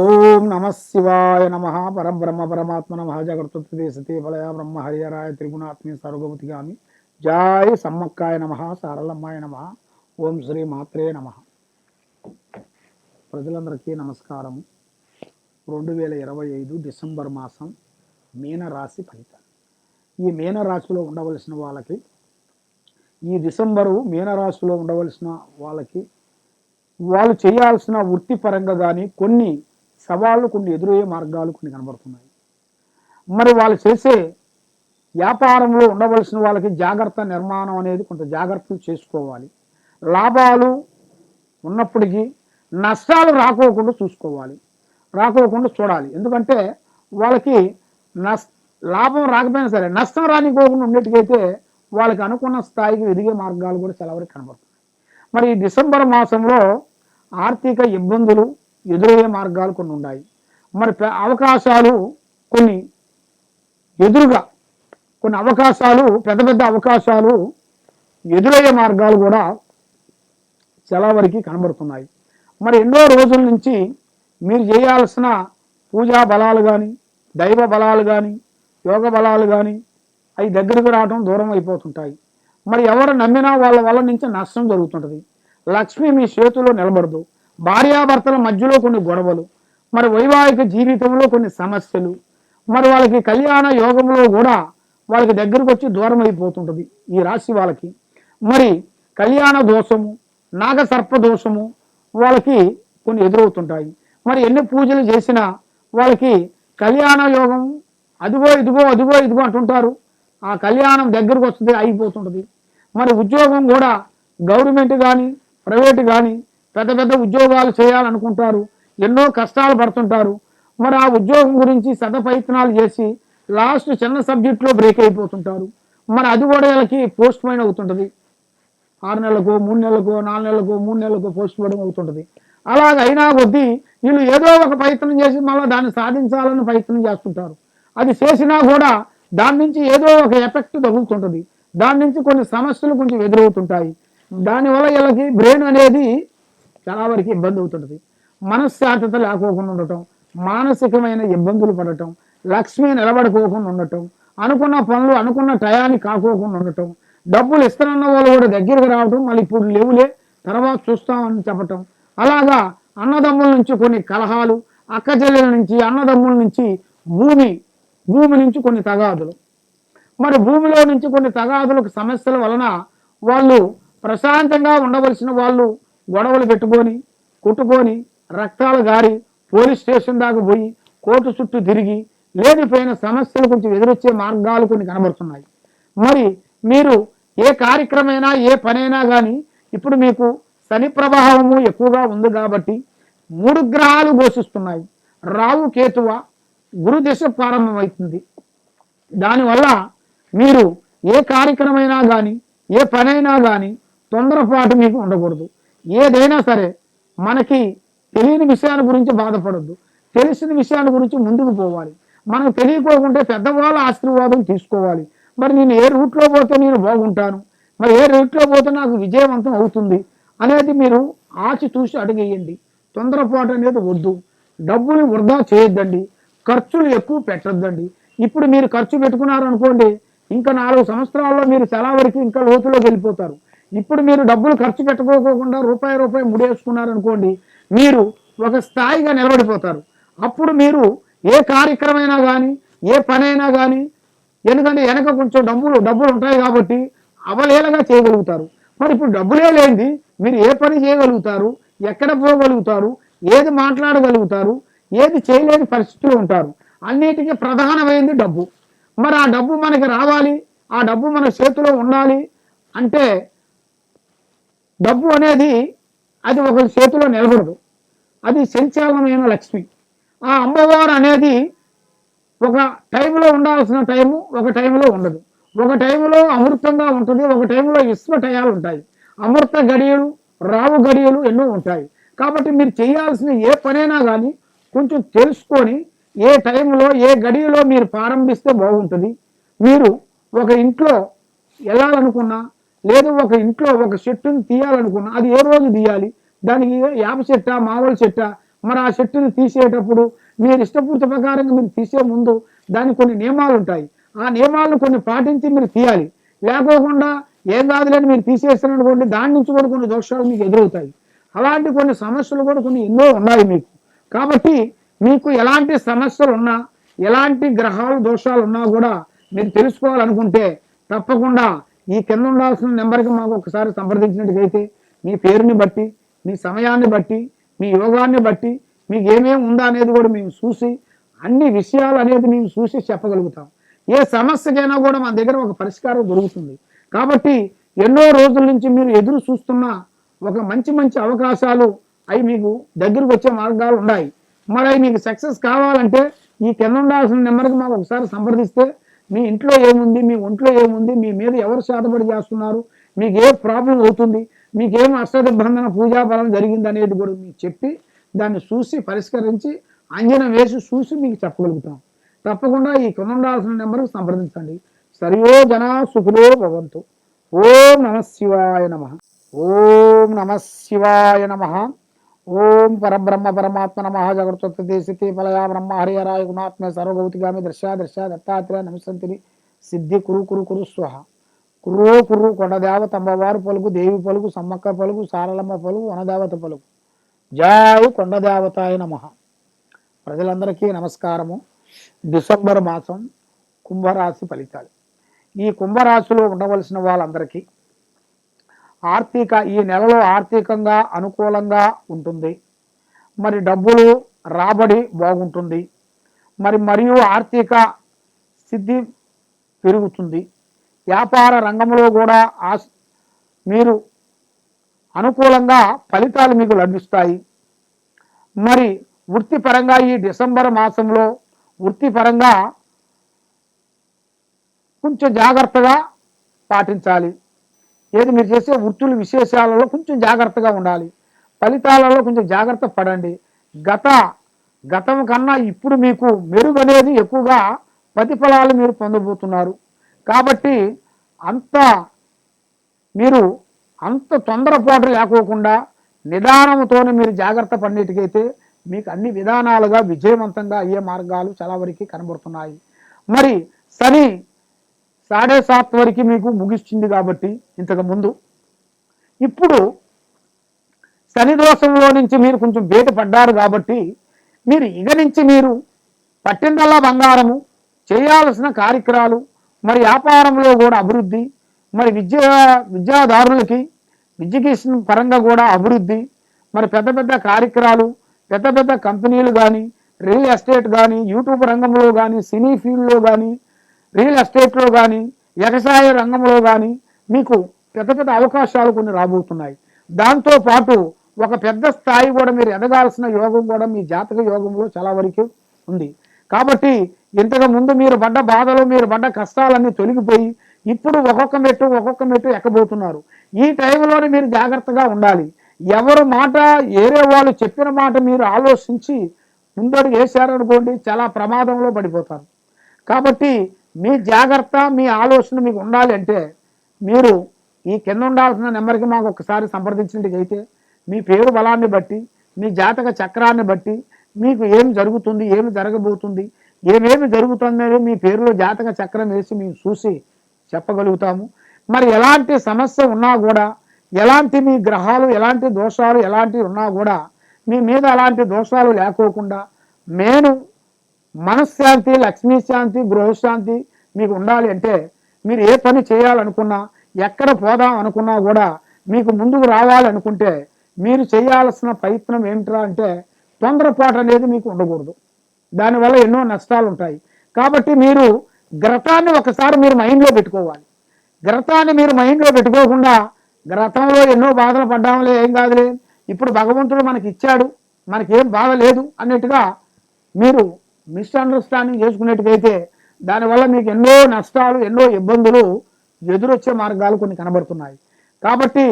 ఓం నమ శివాయ నమ పరబ్రహ్మ పరమాత్మ నమ జగత్తుతే సతీ ఫలయ బ్రహ్మ హరియరాయ త్రిగుణాత్మి సర్వగతిగామి జాయ్ సమ్మక్కాయ నమ సారలమ్మాయ నమ. ఓం శ్రీ మాత్రే నమ. ప్రజలందరికీ నమస్కారం రెండు వేల ఇరవై ఐదు డిసెంబర్ మాసం మీనరాశి ఫలితాలు. ఈ మీనరాశిలో ఉండవలసిన వాళ్ళకి ఈ డిసెంబరు మీనరాశిలో ఉండవలసిన వాళ్ళకి వాళ్ళు చేయాల్సిన వృత్తిపరంగా కానీ కొన్ని సవాళ్ళు కొన్ని ఎదురయ్యే మార్గాలు కొన్ని కనబడుతున్నాయి. మరి వాళ్ళు చేసే వ్యాపారంలో ఉండవలసిన వాళ్ళకి జాగ్రత్త నిర్మాణం అనేది కొంత జాగ్రత్తలు చేసుకోవాలి. లాభాలు ఉన్నప్పటికీ నష్టాలు రాకోకుండా చూసుకోవాలి. రాకోకుండా చూడాలి. ఎందుకంటే వాళ్ళకి నష్ లాభం రాకపోయినా సరే నష్టం రానికోకుండా ఉండేటికైతే వాళ్ళకి అనుకున్న స్థాయికి ఎదిగే మార్గాలు కూడా చాలా వరకు కనబడుతున్నాయి. మరి ఈ డిసెంబర్ మాసంలో ఆర్థిక ఇబ్బందులు ఎదురయ్యే మార్గాలు కొన్ని ఉన్నాయి. మరి అవకాశాలు కొన్ని ఎదురుగా కొన్ని అవకాశాలు పెద్ద పెద్ద అవకాశాలు ఎదురయ్యే మార్గాలు కూడా చాలా వరకు కనబడుతున్నాయి. మరి ఎన్నో రోజుల నుంచి మీరు చేయాల్సిన పూజా బలాలు కానీ దైవ బలాలు కానీ యోగ బలాలు కానీ అవి దగ్గరికి రావడం దూరం అయిపోతుంటాయి. మరి ఎవరు నమ్మినా వాళ్ళ వల్ల నుంచి నష్టం జరుగుతుంటుంది. లక్ష్మి మీ చేతిలో నిలబడదు. భార్యాభర్తల మధ్యలో కొన్ని గొడవలు మరి వైవాహిక జీవితంలో కొన్ని సమస్యలు మరి వాళ్ళకి కళ్యాణ యోగంలో కూడా వాళ్ళకి దగ్గరకు వచ్చి దూరం అయిపోతుంటుంది ఈ రాశి వాళ్ళకి. మరి కళ్యాణ దోషము నాగసర్ప దోషము వాళ్ళకి కొన్ని ఎదురవుతుంటాయి. మరి ఎన్ని పూజలు చేసినా వాళ్ళకి కళ్యాణ యోగం అదిగో ఇదిగో అదిగో ఇదిగో అంటుంటారు. ఆ కళ్యాణం దగ్గరకు వస్తుంది అయిపోతుంటుంది. మరి ఉద్యోగం కూడా గవర్నమెంట్ కానీ ప్రైవేట్ కానీ పెద్ద పెద్ద ఉద్యోగాలు చేయాలనుకుంటారు ఎన్నో కష్టాలు పడుతుంటారు. మరి ఆ ఉద్యోగం గురించి సద ప్రయత్నాలు చేసి లాస్ట్ చిన్న సబ్జెక్ట్లో బ్రేక్ అయిపోతుంటారు. మరి అది కూడా వీళ్ళకి పోస్ట్ మైన్ అవుతుంటుంది. ఆరు నెలలకు మూడు నెలలకు నాలుగు నెలలకు మూడు నెలలకు పోస్ట్ పోవడం అవుతుంటుంది. అలాగ అయినా కొద్దీ వీళ్ళు ఏదో ఒక ప్రయత్నం చేసి మళ్ళీ దాన్ని సాధించాలని ప్రయత్నం చేస్తుంటారు. అది చేసినా కూడా దాని నుంచి ఏదో ఒక ఎఫెక్ట్ తగులుతుంటుంది. దాని నుంచి కొన్ని సమస్యలు కొంచెం ఎదురవుతుంటాయి. దానివల్ల వీళ్ళకి బ్రెయిన్ అనేది చాలా వరకు ఇబ్బంది అవుతుంటుంది. మనశ్శాంతత లేకోకుండా ఉండటం మానసికమైన ఇబ్బందులు పడటం లక్ష్మి నిలబడుకోకుండా ఉండటం అనుకున్న పనులు అనుకున్న టయానికి కాకోకుండా ఉండటం డబ్బులు ఇస్తానన్న వాళ్ళు కూడా దగ్గరికి రావటం మళ్ళీ ఇప్పుడు లేవులే తర్వాత చూస్తామని చెప్పటం. అలాగా అన్నదమ్ముల నుంచి కొన్ని కలహాలు అక్కచెల్లెల నుంచి అన్నదమ్ముల నుంచి భూమి భూమి నుంచి కొన్ని తగాదులు. మరి భూమిలో నుంచి కొన్ని తగాదులకు సమస్యల వలన వాళ్ళు ప్రశాంతంగా ఉండవలసిన వాళ్ళు గొడవలు పెట్టుకొని కుట్టుకొని రక్తాలు గారి పోలీస్ స్టేషన్ దాకా పోయి కోర్టు చుట్టూ తిరిగి లేనిపోయిన సమస్యలు కొంచెం ఎదురొచ్చే మార్గాలు కొన్ని కనబడుతున్నాయి. మరి మీరు ఏ కార్యక్రమైనా ఏ పనైనా కానీ ఇప్పుడు మీకు శని ప్రభావము ఎక్కువగా ఉంది కాబట్టి మూడు గ్రహాలు ఘోషిస్తున్నాయి. రావు కేతువ గురుదశ ప్రారంభమవుతుంది. దానివల్ల మీరు ఏ కార్యక్రమైనా కానీ ఏ పనైనా కానీ తొందరపాటు మీకు ఉండకూడదు. ఏదైనా సరే మనకి తెలియని విషయాల గురించి బాధపడద్దు. తెలిసిన విషయాల గురించి ముందుకు పోవాలి. మనకు తెలియకోకుంటే పెద్దవాళ్ళ ఆశీర్వాదం తీసుకోవాలి. మరి నేను ఏ రూట్లో పోతే నేను బాగుంటాను? మరి ఏ రూట్లో పోతే నాకు విజయవంతం అవుతుంది? అనేది మీరు ఆచి చూసి అడిగేయండి. తొందరపాటు అనేది వద్దు. డబ్బులు వృధా చేయొద్దండి. ఖర్చులు ఎక్కువ పెట్టొద్దండి. ఇప్పుడు మీరు ఖర్చు పెట్టుకున్నారు అనుకోండి ఇంకా నాలుగు సంవత్సరాల్లో మీరు చాలా వరకు ఇంకా లోతులోకి వెళ్ళిపోతారు. ఇప్పుడు మీరు డబ్బులు ఖర్చు పెట్టుకోకుండా రూపాయి రూపాయి ముడేసుకున్నారు అనుకోండి మీరు ఒక స్థాయిగా నిలబడిపోతారు. అప్పుడు మీరు ఏ కార్యక్రమైనా కానీ ఏ పనైనా కానీ ఎందుకంటే వెనక కొంచెం డబ్బులు డబ్బులు ఉంటాయి కాబట్టి అవలేలగా చేయగలుగుతారు. మరి ఇప్పుడు డబ్బులే లేనిది మీరు ఏ పని చేయగలుగుతారు ఎక్కడ పోగలుగుతారు ఏది మాట్లాడగలుగుతారు ఏది చేయలేని పరిస్థితులు ఉంటారు. అన్నిటికీ ప్రధానమైంది డబ్బు. మరి ఆ డబ్బు మనకి రావాలి ఆ డబ్బు మన చేతిలో ఉండాలి అంటే డబ్బు అనేది అది ఒకరి చేతిలో నిలబడదు. అది సంచాలనమైన లక్ష్మి. ఆ అమ్మవారు అనేది ఒక టైంలో ఉండాల్సిన టైము ఒక టైంలో ఉండదు. ఒక టైంలో అమృతంగా ఉంటుంది ఒక టైంలో విశ్వ టయాలు ఉంటాయి. అమృత గడియలు రావు గడియలు ఎన్నో ఉంటాయి. కాబట్టి మీరు చేయాల్సిన ఏ పనైనా కానీ కొంచెం తెలుసుకొని ఏ టైంలో ఏ గడియలో మీరు ప్రారంభిస్తే బాగుంటుంది. మీరు ఒక ఇంట్లో వెళ్ళాలనుకున్నా లేదు ఒక ఇంట్లో ఒక చెట్టును తీయాలనుకున్నా అది ఏ రోజు తీయాలి? దానికి యాప చెట్ట మామూలు చెట్టా మరి ఆ చెట్టుని తీసేటప్పుడు మీరు ఇష్టపూర్తి ప్రకారంగా మీరు తీసే ముందు దానికి కొన్ని నియమాలు ఉంటాయి. ఆ నియమాలను కొన్ని పాటించి మీరు తీయాలి. లేకోకుండా ఏం కాదులేని మీరు తీసేస్తారనుకోండి దాని నుంచి కూడా కొన్ని దోషాలు మీకు ఎదురవుతాయి. అలాంటి కొన్ని సమస్యలు కూడా కొన్ని ఎన్నో ఉన్నాయి మీకు. కాబట్టి మీకు ఎలాంటి సమస్యలు ఉన్నా ఎలాంటి గ్రహాలు దోషాలు ఉన్నా కూడా మీరు తెలుసుకోవాలనుకుంటే తప్పకుండా ఈ కింద ఉండాల్సిన నెంబర్కి మాకు ఒకసారి సంప్రదించినట్టుకైతే మీ పేరుని బట్టి మీ సమయాన్ని బట్టి మీ యోగాన్ని బట్టి మీకు ఏమేమి ఉందా అనేది కూడా మేము చూసి అన్ని విషయాలు అనేది మేము చూసి చెప్పగలుగుతాం. ఏ సమస్యకైనా కూడా మా దగ్గర ఒక పరిష్కారం దొరుకుతుంది. కాబట్టి ఎన్నో రోజుల నుంచి మీరు ఎదురు చూస్తున్న ఒక మంచి మంచి అవకాశాలు అవి మీకు దగ్గరకు వచ్చే మార్గాలు ఉన్నాయి. మరి అవి మీకు సక్సెస్ కావాలంటే ఈ కింద ఉండాల్సిన నెంబర్కి మాకు ఒకసారి సంప్రదిస్తే మీ ఇంట్లో ఏముంది మీ ఒంట్లో ఏముంది మీ మీద ఎవరు శాతపడి చేస్తున్నారు మీకు ఏ ప్రాబ్లం అవుతుంది మీకు ఏం అష్టదిబ్బంధన పూజా బలం జరిగింది అనేది కూడా మీకు చెప్పి దాన్ని చూసి పరిష్కరించి అంజనం వేసి చూసి మీకు చెప్పగలుగుతాం. తప్పకుండా ఈ కింద ఉండాల్సిన నెంబర్కి సంప్రదించండి. సరియో జన సుఖులో భవంతు. ఓం నమ శివాయ నమ. ఓం నమ శివాయ నమ. ఓం పరబ్రహ్మ పరమాత్మ నమ జగత్తే స్థితి ఫలయా బ్రహ్మ హరియరాయ గుణాత్మ సర్వభౌతిగామి దర్శ దర్శ దత్తాత్రేయ నమస్సంతిని సిద్ధి కురు కురు కురు స్వహ. కురో కురు కొండదేవత తమ్మవారు పలుకు దేవి పలుకు సమ్మక్క పలుకు సారలమ్మ పలుకు వనదేవత పలుకు. జై కొండదేవతాయ నమ. ప్రజలందరికీ నమస్కారము. డిసెంబర్ మాసం కుంభరాశి ఫలితాలు. ఈ కుంభరాశిలో ఉండవలసిన వాళ్ళందరికీ ఆర్థిక ఈ నెలలో ఆర్థికంగా అనుకూలంగా ఉంటుంది. మరి డబ్బులు రాబడి బాగుంటుంది. మరి మరియు ఆర్థిక సిద్ధి పెరుగుతుంది. వ్యాపార రంగంలో కూడా ఆస్ మీరు అనుకూలంగా ఫలితాలు మీకు లభిస్తాయి. మరి వృత్తిపరంగా ఈ డిసెంబర్ మాసంలో వృత్తిపరంగా కొంచెం జాగ్రత్తగా పాటించాలి. ఏది మీరు చేసే వృత్తులు విశేషాలలో కొంచెం జాగ్రత్తగా ఉండాలి. ఫలితాలలో కొంచెం జాగ్రత్త పడండి. గత గతం కన్నా ఇప్పుడు మీకు మెరుగు అనేది ఎక్కువగా ప్రతిఫలాలు మీరు పొందబోతున్నారు. కాబట్టి అంత మీరు అంత తొందరపాటు లేకోకుండా నిదానంతోనే మీరు జాగ్రత్త పడినట్టుకైతే మీకు అన్ని విధానాలుగా విజయవంతంగా అయ్యే మార్గాలు చాలా వరకు కనబడుతున్నాయి. మరి శని సాడే సాత్ వరకు మీకు ముగిస్తుంది కాబట్టి ఇంతకు ముందు. ఇప్పుడు శని దోషంలో నుంచి మీరు కొంచెం బయటపడ్డారు కాబట్టి మీరు ఇక నుంచి మీరు పట్టిందల్లా బంగారము చేయాల్సిన కార్యక్రమాలు మరి వ్యాపారంలో కూడా అభివృద్ధి మరి విద్యా విద్యాదారులకి ఎడ్యుకేషన్ పరంగా కూడా అభివృద్ధి మరి పెద్ద పెద్ద కార్యక్రమాలు పెద్ద పెద్ద కంపెనీలు కానీ రియల్ ఎస్టేట్ కానీ యూట్యూబ్ రంగంలో కానీ సినీ ఫీల్డ్లో కానీ రియల్ ఎస్టేట్లో కానీ వ్యవసాయ రంగంలో కానీ మీకు పెద్ద పెద్ద అవకాశాలు కొన్ని రాబోతున్నాయి. దాంతో పాటు ఒక పెద్ద స్థాయి కూడా మీరు ఎదగాల్సిన యోగం కూడా మీ జాతక యోగంలో చాలా వరకు ఉంది. కాబట్టి ఇంతకు ముందు మీరు పడ్డ బాధలు మీరు పడ్డ కష్టాలన్నీ తొలగిపోయి ఇప్పుడు ఒక్కొక్క మెట్టు ఒక్కొక్క మెట్టు ఎక్కబోతున్నారు. ఈ టైంలోనే మీరు జాగ్రత్తగా ఉండాలి. ఎవరు మాట ఏరే వాళ్ళు చెప్పిన మాట మీరు ఆలోచించి ముందడుగు వేశారనుకోండి చాలా ప్రమాదంలో పడిపోతారు. కాబట్టి మీ జాగ్రత్త మీ ఆలోచన మీకు ఉండాలి అంటే మీరు ఈ కింద ఉండాల్సిన నెంబర్కి మాకు ఒకసారి సంప్రదించినట్టుగైతే మీ పేరు బలాన్ని బట్టి మీ జాతక చక్రాన్ని బట్టి మీకు ఏం జరుగుతుంది ఏమి జరగబోతుంది ఏమేమి జరుగుతుందో మీ పేరులో జాతక చక్రం వేసి మేము చూసి చెప్పగలుగుతాము. మరి ఎలాంటి సమస్య ఉన్నా కూడా ఎలాంటి మీ గ్రహాలు ఎలాంటి దోషాలు ఎలాంటివి ఉన్నా కూడా మీ మీద అలాంటి దోషాలు లేకోకుండా నేను మనశ్శాంతి లక్ష్మీశాంతి గృహశాంతి మీకు ఉండాలి అంటే మీరు ఏ పని చేయాలనుకున్నా ఎక్కడ పోదాం అనుకున్నా కూడా మీకు ముందుకు రావాలనుకుంటే మీరు చేయాల్సిన ప్రయత్నం ఏమిట్రా అంటే తొందరపాటు అనేది మీకు ఉండకూడదు. దానివల్ల ఎన్నో నష్టాలు ఉంటాయి కాబట్టి మీరు గ్రతాన్ని ఒకసారి మీరు మైండ్లో పెట్టుకోవాలి. గ్రతాన్ని మీరు మైండ్లో పెట్టుకోకుండా గ్రతంలో ఎన్నో బాధలు పడ్డాంలే ఏం కాదులే. ఇప్పుడు భగవంతుడు మనకి ఇచ్చాడు మనకేం బాధ లేదు అన్నట్టుగా మీరు మిస్అండర్స్టాండింగ్ చేసుకునేట్టుకైతే దానివల్ల మీకు ఎన్నో నష్టాలు ఎన్నో ఇబ్బందులు ఎదురొచ్చే మార్గాలు కొన్ని కనబడుతున్నాయి. కాబట్టి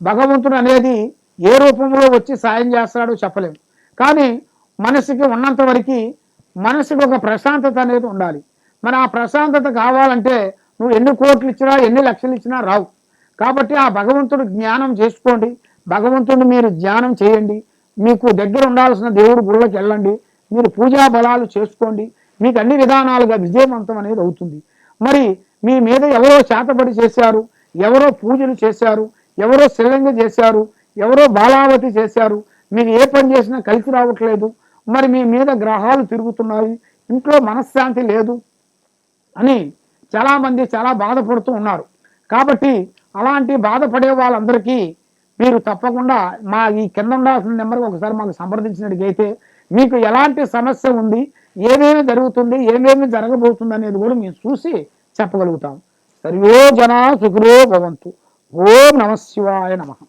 భగవంతుడు అనేది ఏ రూపంలో వచ్చి సాయం చేస్తాడో చెప్పలేము. కానీ మనసుకి ఉన్నంత వరకు మనసుకి ఒక ప్రశాంతత అనేది ఉండాలి. మరి ఆ ప్రశాంతత కావాలంటే నువ్వు ఎన్ని కోట్లు ఇచ్చినా ఎన్ని లక్షలు ఇచ్చినా రావు. కాబట్టి ఆ భగవంతుడు జ్ఞానం చేసుకోండి. భగవంతుడిని మీరు ధ్యానం చేయండి. మీకు దగ్గర ఉండాల్సిన దేవుడు గుళ్ళకి వెళ్ళండి. మీరు పూజా బలాలు చేసుకోండి. మీకు అన్ని విధానాలుగా విజయవంతం అనేది అవుతుంది. మరి మీ మీద ఎవరో చేతబడి చేశారు ఎవరో పూజలు చేశారు ఎవరో శిల్లంగా చేశారు ఎవరో బాలావతి చేశారు మీరు ఏ పని చేసినా కలిసి రావట్లేదు మరి మీ మీద గ్రహాలు తిరుగుతున్నాయి ఇంట్లో మనశ్శాంతి లేదు అని చాలామంది చాలా బాధపడుతూ ఉన్నారు. కాబట్టి అలాంటి బాధపడే వాళ్ళందరికీ మీరు తప్పకుండా మా ఈ కింద ఉండాల్సిన నెంబర్కి ఒకసారి మాకు సంప్రదించినట్టుగైతే మీకు ఎలాంటి సమస్య ఉంది ఏమేమి జరుగుతుంది ఏమేమి జరగబోతుంది అనేది కూడా మేము చూసి చెప్పగలుగుతాం. సర్వే జనా సుఖినో భవంతు. ఓం నమ శివాయ నమః.